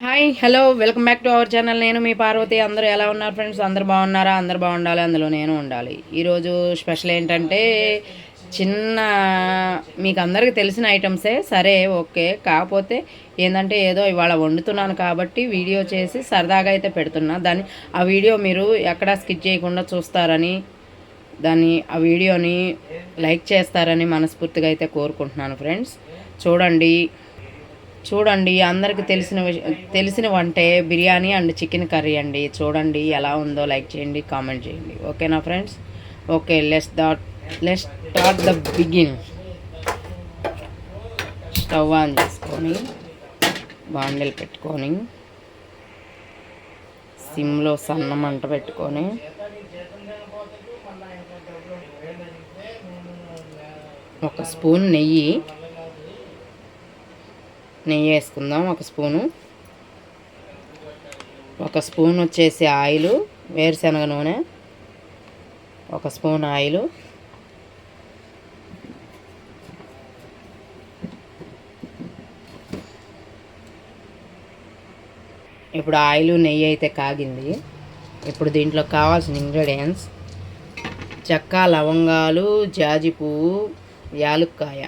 Hi hello welcome back to our channel. నేను మీ పార్వతి. అందరూ ఎలా ఉన్నారు ఫ్రెండ్స్? అందరు బాగున్నారా? అందరు బాగుండాలి. అందులో నేను ఉండాలి. ఈరోజు స్పెషల్ ఏంటంటే చిన్న మీకు అందరికీ తెలిసిన ఐటమ్సే. సరే ఓకే. కాకపోతే ఏంటంటే ఏదో ఇవాళ వండుతున్నాను కాబట్టి వీడియో చేసి సరదాగా అయితే పెడుతున్నా. దాన్ని ఆ వీడియో మీరు ఎక్కడా స్కిప్ చేయకుండా చూస్తారని దాన్ని ఆ వీడియోని లైక్ చేస్తారని మనస్ఫూర్తిగా అయితే కోరుకుంటున్నాను ఫ్రెండ్స్. చూడండి. చూడండి అందరికి తెలిసిన విష- తెలిసిన వంటే బిర్యానీ అండ్ చికెన్ కర్రీ అండి. చూడండి ఎలా ఉందో లైక్ చేయండి కామెంట్ చేయండి. ఓకేనా friends? Okay let's that let's start the begin stove on చేసుకొని బాండెలు పెట్టుకొని సిమ్లో సన్న మంట పెట్టుకొని ఒక స్పూన్ నెయ్యి నెయ్యి వేసుకుందాం ఒక స్పూను. ఒక స్పూన్ వచ్చేసి ఆయిల్ వేరుశనగ నూనె ఒక స్పూన్ ఆయిల్. ఇప్పుడు ఆయిల్ నెయ్యి అయితే కాగింది. ఇప్పుడు దీంట్లో కావాల్సిన ఇంగ్రీడియంట్స్ చెక్క లవంగాలు జాజి పువ్వు యాలుక్కాయ.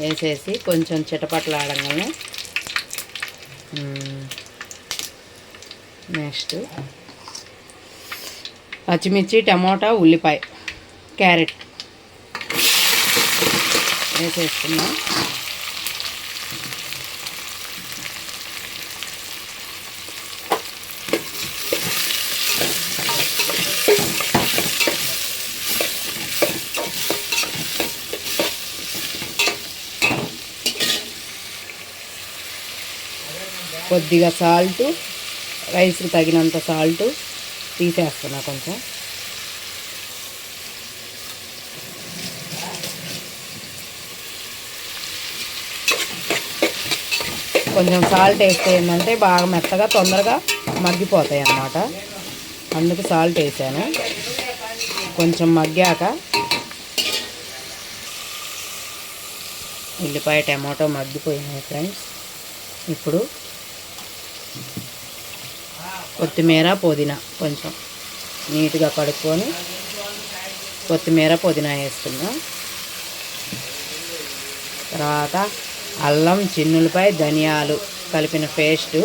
వేసేసి కొంచెం చిటపట్లాడంగానే. నెక్స్ట్ పచ్చిమిర్చి టమోటా ఉల్లిపాయ క్యారెట్ వేసేస్తున్నాం కొద్దిగా సాల్ట్ రైస్కి తగినంత సాల్ట్ తీసేస్తున్నా కొంచెం. కొంచెం సాల్ట్ వేస్తే ఏంటంటే బాగా మెత్తగా తొందరగా మగ్గిపోతాయి అన్నమాట. అందుకు సాల్ట్ వేసాను. కొంచెం మగ్గాక ఉల్లిపాయ టమాటో మగ్గిపోయినాయి ఫ్రెండ్స్. ఇప్పుడు కొత్తిమీర పుదీనా కొంచెం నీట్గా కడుక్కొని కొత్తిమీర పుదీనా వేసుకుందాం. తర్వాత అల్లం చిన్నులపై ధనియాలు కలిపిన పేస్టు.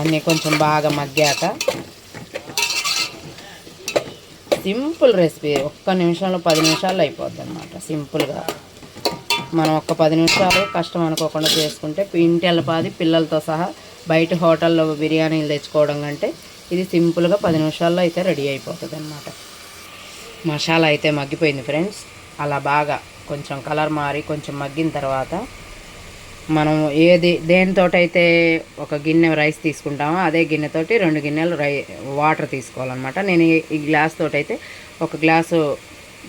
అన్నీ కొంచెం బాగా మగ్గాక సింపుల్ రెసిపీ. ఒక్క నిమిషంలో పది నిమిషాల్లో అయిపోద్ది అనమాట సింపుల్గా. మనం ఒక్క పది నిమిషాలు కష్టం అనుకోకుండా చేసుకుంటే ఇంటి వెళ్ళపాది పిల్లలతో సహా బయట హోటల్లో బిర్యానీలు తెచ్చుకోవడం కంటే ఇది సింపుల్గా పది నిమిషాల్లో అయితే రెడీ అయిపోతుంది అనమాట మసాలా అయితే మగ్గిపోయింది ఫ్రెండ్స్. అలా బాగా కొంచెం కలర్ మారి కొంచెం మగ్గిన తర్వాత మనం ఏది దేనితోటైతే ఒక గిన్నె రైస్ తీసుకుంటామో అదే గిన్నెతోటి రెండు గిన్నెలు రై వాటర్ తీసుకోవాలన్నమాట. నేను ఈ- గ్లాస్ తోటి అయితే ఒక గ్లాసు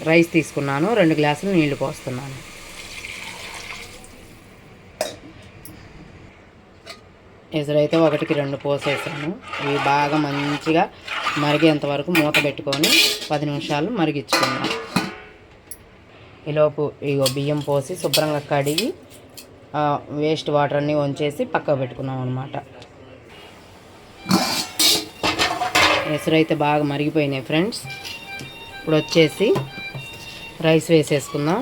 రైస్ తీసుకున్నాను రెండు గ్లాసులు నీళ్ళు పోస్తున్నాను. ఎదురైతే ఒకటికి రెండు పోసేసాను. ఇవి బాగా మంచిగా మరిగేంత వరకు మూత పెట్టుకొని పది నిమిషాలు మరిగించుకున్నాను ఈలోపు ఇగో బియ్యం పోసి శుభ్రంగా కడిగి వేస్ట్ వాటర్ అన్నీ వంచేసి పక్కకు పెట్టుకున్నాం అనమాట ఎసురు అయితే బాగా మరిగిపోయినాయి ఫ్రెండ్స్. ఇప్పుడు వచ్చేసి రైస్ వేసేసుకుందాం.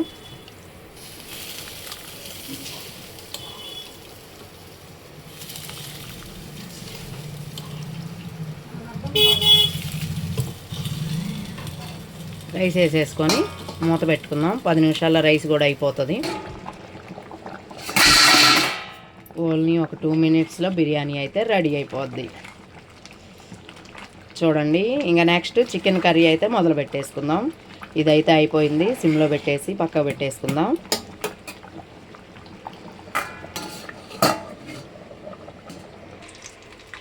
రైస్ వేసేసుకొని మూత పెట్టుకుందాం. పది నిమిషాల్లో రైస్ కూడా అయిపోతుంది. ఓన్లీ ఒక టూ మినిట్స్లో బిర్యానీ అయితే రెడీ అయిపోద్ది. చూడండి ఇంకా నెక్స్ట్ చికెన్ కర్రీ అయితే మొదలు పెట్టేసుకుందాం. ఇదైతే అయిపోయింది సిమ్లో పెట్టేసి పక్క పెట్టేసుకుందాం.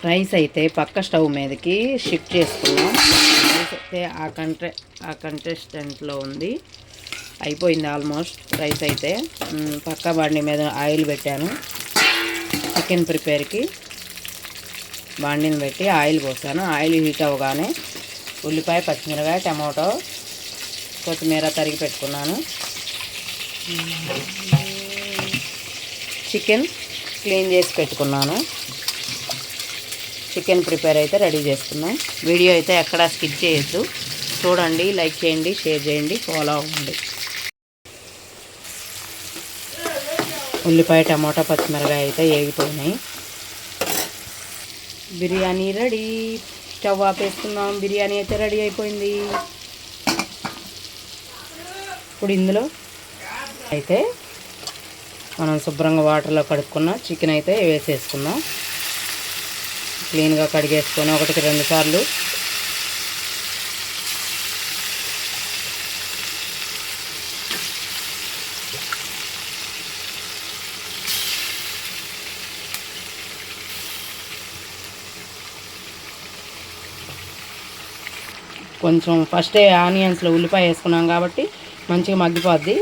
రైస్ అయితే పక్క స్టవ్ మీదకి షిఫ్ట్ చేసుకున్నాం రైస్ అయితే ఆ కంట్రె ఆ కంటెస్టెంట్లో ఉంది. అయిపోయింది ఆల్మోస్ట్ రైస్ అయితే. పక్క బండి మీద ఆయిల్ పెట్టాను. చికెన్ ప్రిపేర్కి బాండిని పెట్టి ఆయిల్ పోసాను ఆయిల్ హీట్ అవ్వగానే ఉల్లిపాయ పచ్చిమిరకాయ టమాటో కొత్తిమీర తరిగి పెట్టుకున్నాను. చికెన్ క్లీన్ చేసి పెట్టుకున్నాను. చికెన్ ప్రిపేర్ అయితే రెడీ చేసుకున్నాం. వీడియో అయితే ఎక్కడా స్కిప్ చేయొద్దు. చూడండి లైక్ చేయండి షేర్ చేయండి ఫాలో అవ్వండి. ఉల్లిపాయ టమాటా పచ్చిమిరకాయ అయితే వేగిపోయినాయి బిర్యానీ రెడీ. స్టవ్ ఆపేసుకుందాం బిర్యానీ అయితే రెడీ అయిపోయింది. ఇప్పుడు ఇందులో అయితే మనం శుభ్రంగా వాటర్లో కడుక్కున్న చికెన్ అయితే వేసేసుకుందాం. క్లీన్గా కడిగేసుకొని ఒకటికి రెండు సార్లు కొంచెం ఫస్టే ఆనియన్స్లో ఉల్లిపాయ వేసుకున్నాం కాబట్టి మంచిగా మగ్గిపోద్ది.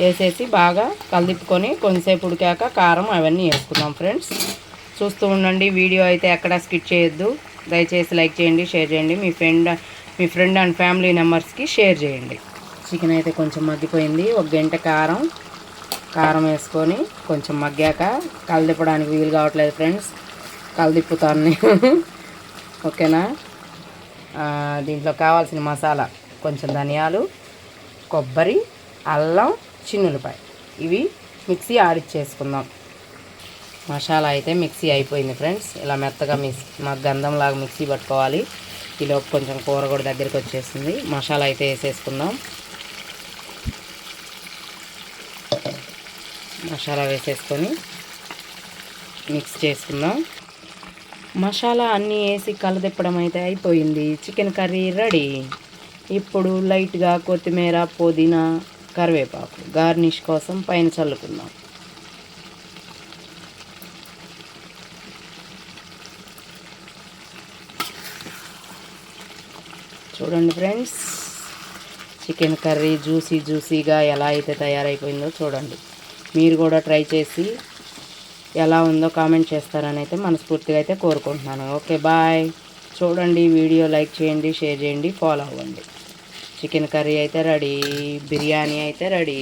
వేసేసి బాగా కలిదిప్పుకొని కొంతసేపు ఉడికాక కారం అవన్నీ వేసుకుందాం ఫ్రెండ్స్ చూస్తూ ఉండండి వీడియో అయితే ఎక్కడ స్కిప్ చేయొద్దు. దయచేసి లైక్ చేయండి షేర్ చేయండి. మీ ఫ్రెండ్ మీ ఫ్రెండ్ అండ్ ఫ్యామిలీ మెంబర్స్కి షేర్ చేయండి. చికెన్ అయితే కొంచెం మగ్గిపోయింది. ఒక గంట కారం కారం వేసుకొని కొంచెం మగ్గాక కలదిప్పడానికి వీలు కావట్లేదు ఫ్రెండ్స్ కలదిప్పుతాను నేను. ఓకేనా? దీంట్లో కావాల్సిన మసాలా కొంచెం ధనియాలు కొబ్బరి అల్లం చిన్నులపాయ. ఇవి మిక్సీ ఆడిచ్చేసుకుందాం. మసాలా అయితే మిక్సీ అయిపోయింది ఫ్రెండ్స్. ఇలా మెత్తగా మిక్స్ మా గంధంలాగా మిక్సీ పట్టుకోవాలి. ఈలోపు కొంచెం కూర కూడా దగ్గరికి వచ్చేసింది. మసాలా అయితే వేసేసుకుందాం. మసాలా వేసేసుకొని మిక్స్ చేసుకుందాం. మసాలా అన్నీ వేసి కలదిప్పడం అయితే అయిపోయింది. చికెన్ కర్రీ రెడీ ఇప్పుడు లైట్గా కొత్తిమీర పుదీనా కరివేపాకు గార్నిష్ కోసం పైన చల్లుకుందాం. చూడండి ఫ్రెండ్స్ చికెన్ కర్రీ జ్యూసీ జ్యూసీగా ఎలా అయితే తయారైపోయిందో చూడండి. మీరు కూడా ట్రై చేసి ఎలా ఉందో కామెంట్ చేస్తారని అయితే మనస్ఫూర్తిగా అయితే కోరుకుంటున్నాను. ఓకే బాయ్ చూడండి వీడియో లైక్ చేయండి షేర్ చేయండి ఫాలో అవ్వండి. చికెన్ కర్రీ అయితే రెడీ బిర్యానీ అయితే రెడీ